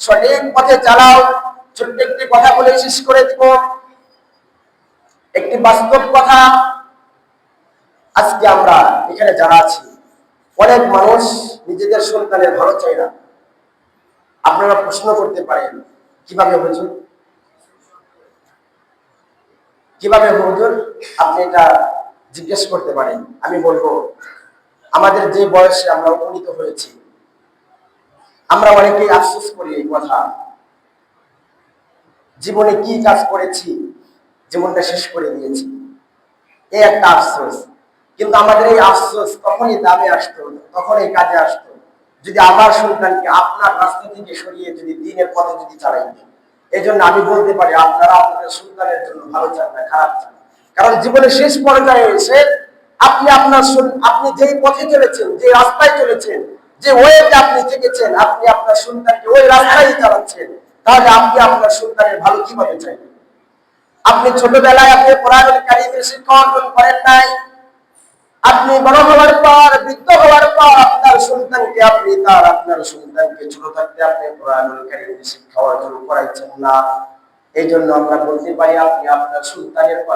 সঠিক পথে চালাও। ছোট্ট একটি কথা বলে শেষ করে দিব। একটি বাস্তব কথা। আজকে আমরা এখানে যারা আছি, অনেক মানুষ নিজেদের সন্তানের ভালো চাই না। আপনারা প্রশ্ন করতে পারেন, কীভাবে হুজুর? কীভাবে হুজুর আপনি এটা জিজ্ঞেস করতে পারেন? আমি বলব, আমাদের যে বয়সে আমরা উপনীত হয়েছি আমরা অনেকেই আফসোস করি এই কথা। জীবনে কি কাজ করেছি, জীবনটা শেষ করে দিয়েছি। এই একটা আফসোস। কিন্তু আমাদের এই আফসোস তখনই দামে আসতো তখন এই কাজে আসতো। যদি আমার সন্তানকে, আপনার রাস্তা থেকে সরিয়ে যদি দিনের পথে যদি চালাই এই জন্য আমি বলতে পারি, আপনারা আপনাদের সন্তানের জন্য ভালো চান না, খারাপ চান কারণ জীবনের শেষ পর্যায়ে এসে আপনি আপনার আপনি যেই পথে চলেছেন যে রাস্তায় চলেছেন যে ওয়েতে আপনি থেকেছেন, আপনি আপনার সন্তানকে ওই রাস্তায় চালাচ্ছেন, তাহলে আপনি আপনার সন্তানের ভালো কীভাবে চাইবেন? আপনি ছোটবেলায় আপনি কোরআনুল কারিমের শিক্ষা অর্জন করেন নাই, আপনি বড় হওয়ার পর, বৃদ্ধ হওয়ার পর আপনার সন্তানকে আপনি তার আপনার সন্তানকে ছোট থাকতে আপনি কোরআনুল শিক্ষা অর্জন করাইছেন না। এই জন্য আমরা বলতে পারি আপনি আপনার সন্তানের